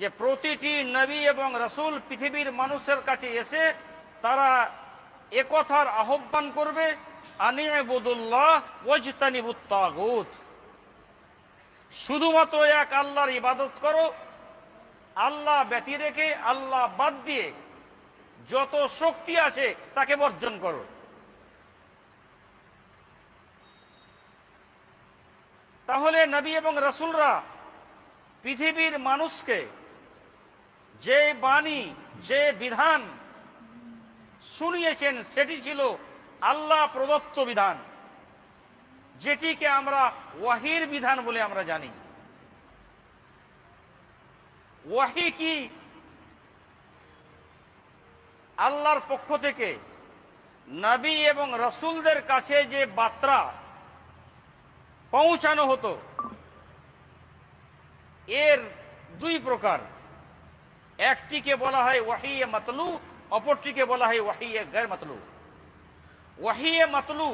যে প্রতিটি নবী এবং রসুল পৃথিবীর মানুষের কাছে এসে তারা একথার আহ্বান করবে শুধুমাত্র এক আল্লাহর ইবাদত করো, আল্লাহ ব্যতি রেখে, আল্লাহ বাদ দিয়ে যত শক্তি আছে তাকে বর্জন করো। তাহলে নবী এবং রসুলরা পৃথিবীর মানুষকে যে বাণী, যে বিধান শুনিয়েছেন, সেটি ছিল আল্লাহ প্রদত্ত বিধান। যেটিকে আমরা ওয়াহির বিধান বলে আমরা জানি। ওয়াহি কি? আল্লাহর পক্ষ থেকে নবী এবং রসুলদের কাছে যে বার্তা পৌঁছানো হতো, এর দুই প্রকার। একটিকে বলা হয় ওয়াহিয়ে মাতলু, অপরটিকে বলা হয় ওয়াহিয়ে গैर মাতলু। ওয়াহিয়ে মাতলু,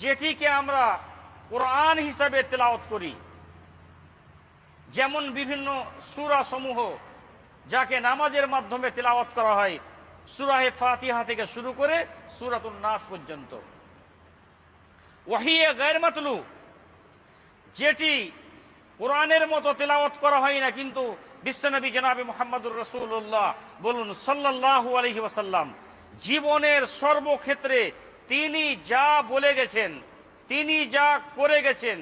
যেটিকে আমরা কোরআন হিসাবে তেলাওত করি। যেমন বিভিন্ন সুরা সমূহ যাকে নামাজের মাধ্যমে তেলাওয়াত করা হয়, সুরাহে ফাতিহা থেকে শুরু করে সুরাতুল নাস পর্যন্ত। ওয়াহিয়ে গैर মাতলু, যেটি কোরআনের মতো তেলাওয়াত করা হয় না, কিন্তু বিশ্বনবী জনাবি মোহাম্মদুর রসুল্লাহ বলুন সাল্লাহু আলহি ওয়াসাল্লাম, জীবনের সর্বক্ষেত্রে তিনি যা বলে গেছেন, তিনি যা করে গেছেন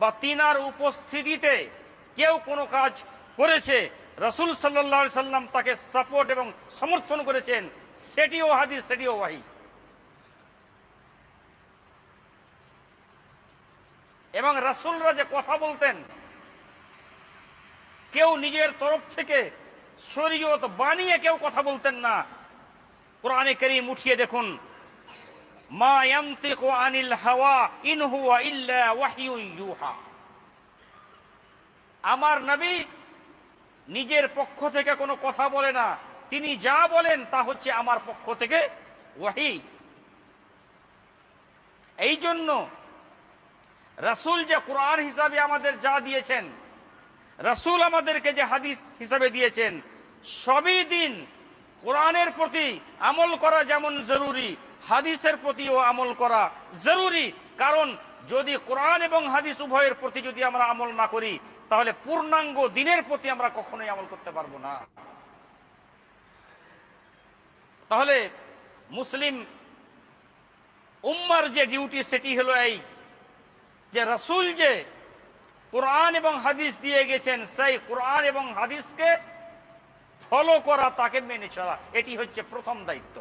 বা তিনার উপস্থিতিতে কেউ কোনো কাজ করেছে, রসুল সাল্লাহ সাল্লাম তাকে সাপোর্ট এবং সমর্থন করেছেন, সেটিও হাদিস, সেটিও ওয়াহি। এবং রাসুলরা যে কথা বলতেন কেউ নিজের তরফ থেকে শরীয়ত বানিয়ে কেউ কথা বলতেন না। কোরআনে করিম উঠিয়ে দেখুন, মা আনিল হাওয়া ইন হুয়া ইল্লা ওয়াহিয়ুন ইউহা। আমার নবী নিজের পক্ষ থেকে কোনো কথা বলে না। তিনি যা বলেন তা হচ্ছে আমার পক্ষ থেকে ওয়াহি। এই জন্য রাসূল যে কোরআন হিসাবে আমাদের যা দিয়েছেন রাসূল আমাদেরকে যে হাদিস হিসাবে দিয়েছেন, সবই দিন কোরআনের প্রতি আমল করা যেমন জরুরি, হাদিসের প্রতিও আমল করা জরুরি। কারণ যদি কোরআন এবং হাদিস উভয়ের প্রতি যদি আমরা আমল না করি, তাহলে পূর্ণাঙ্গ দিনের প্রতি আমরা কখনোই আমল করতে পারব না। তাহলে মুসলিম উম্মার যে ডিউটি, সেটি হলো এই যে রসুল যে কোরআন এবং হাদিস দিয়ে গেছেন, সেই কোরআন এবং হাদিসকে ফলো করা, তাকে মেনে চলা, এটি হচ্ছে প্রথম দায়িত্ব।